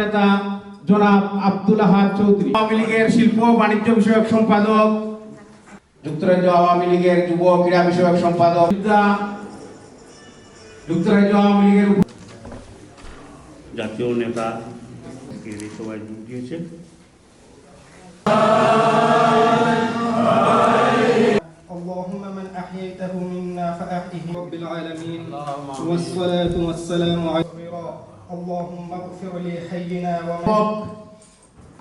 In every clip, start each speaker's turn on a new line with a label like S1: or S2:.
S1: নেতা জনাব আব্দুল আহাদ চৌধুরী আওয়ামী লীগের শিল্প ও বাণিজ্য বিষয়ক সম্পাদক যুক্তরাজ্য আওয়ামী লীগের যুব ও ক্রীড়া বিষয়ক সম্পাদক যুক্তরাজ্য আওয়ামী লীগের উপ-
S2: জাতীয় নেতা এই সবাই যোগ দিয়েছে
S3: اللهم من أحييته منا فأحيه رب العالمين والصلاة والسلام على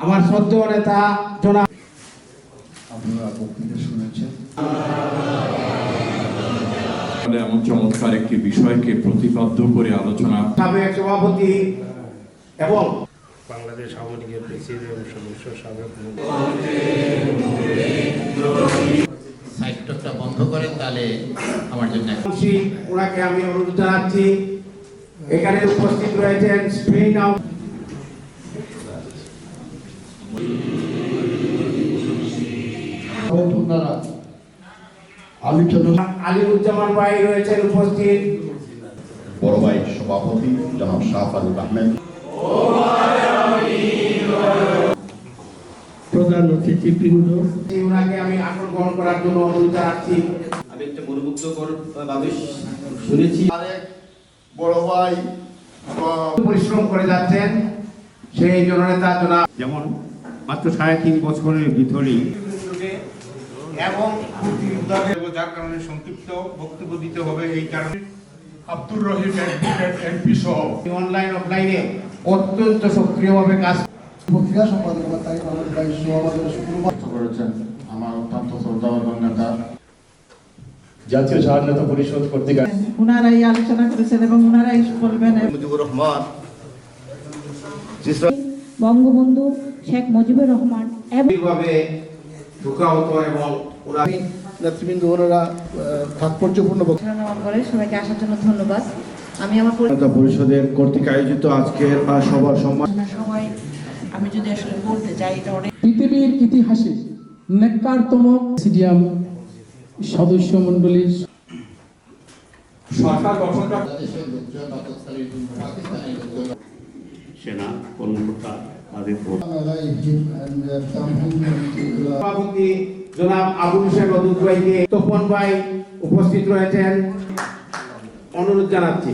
S1: আমার সদ্য নেতা জনাব
S4: আপনারা বক্তৃতা শুনেছেন।
S5: এমন চমৎকার একটি বিষয়কে প্রতিপাদ্য করে আলোচনা
S1: সাবেক সভাপতি এবং
S2: বাংলাদেশ আওয়ামী লীগের প্রেসিডেন্ট সদস্য সাবেক
S6: সাইটটা বন্ধ করেন তাহলে আমার জন্য
S1: খুশি ওনাকে আমি অনুরোধ জানাচ্ছি এখানে উপস্থিত রয়েছেন স্পেন আলিমুজ্জামান ভাই রয়েছেন উপস্থিত।
S7: বড় ভাই সভাপতি জনাব শাহ আহমেদ।
S3: প্রধান অতিথিবৃন্দ
S1: ওনাকে আমি আসন গ্রহণ করার জন্য অনুরোধ জানাচ্ছি।
S8: আমি একটা মনোমুগ্ধকর ভাবে শুনেছি।
S7: বড় ভাই আহ,
S1: পরিশ্রম করে যাচ্ছেন। সেই জননেতা
S2: যেমন মাত্র সাড়ে তিন বছরের ভিতরেই
S1: এবং
S9: যার কারণে সংক্ষিপ্ত বক্তব্য দিতে হবে এই কারণে। আব্দুর রহিম এমপি সহ
S1: অনলাইন অফলাইনে অত্যন্ত সক্রিয়ভাবে কাজ
S4: পত্রিকা সম্পাদক আমাদের শুক্রবার
S7: করেছেন। আমার অত্যন্ত শ্রদ্ধাভাজন নেতা
S10: জাতীয় স্বাধীনতা পরিষদ কর্তৃক
S11: আলোচনা করেছেন এবং বলবেন
S8: মুজিবুর রহমান
S11: বঙ্গবন্ধু শেখ মুজিবুর রহমান এবং
S1: ভাবে ঢোকা হতো এবং ওরা
S4: নেতৃবৃন্দ ওনারা তাৎপর্যপূর্ণ বক্তব্য
S11: পরে সবাইকে আসার জন্য ধন্যবাদ। আমি আমার
S10: পরিষদের কর্তৃক আয়োজিত আজকের সভা সম্মান
S11: সময় আমি যদি আসলে বলতে চাই এটা অনেক
S3: পৃথিবীর ইতিহাসে নেককারতম সিডিয়াম সদস্য মণ্ডলীর
S1: সরকার
S2: সেনা কর্মকর্তা তাদের
S1: সভাপতি জনাব আবুল ভাইকে তপন ভাই উপস্থিত রয়েছেন। অনুরোধ জানাচ্ছি।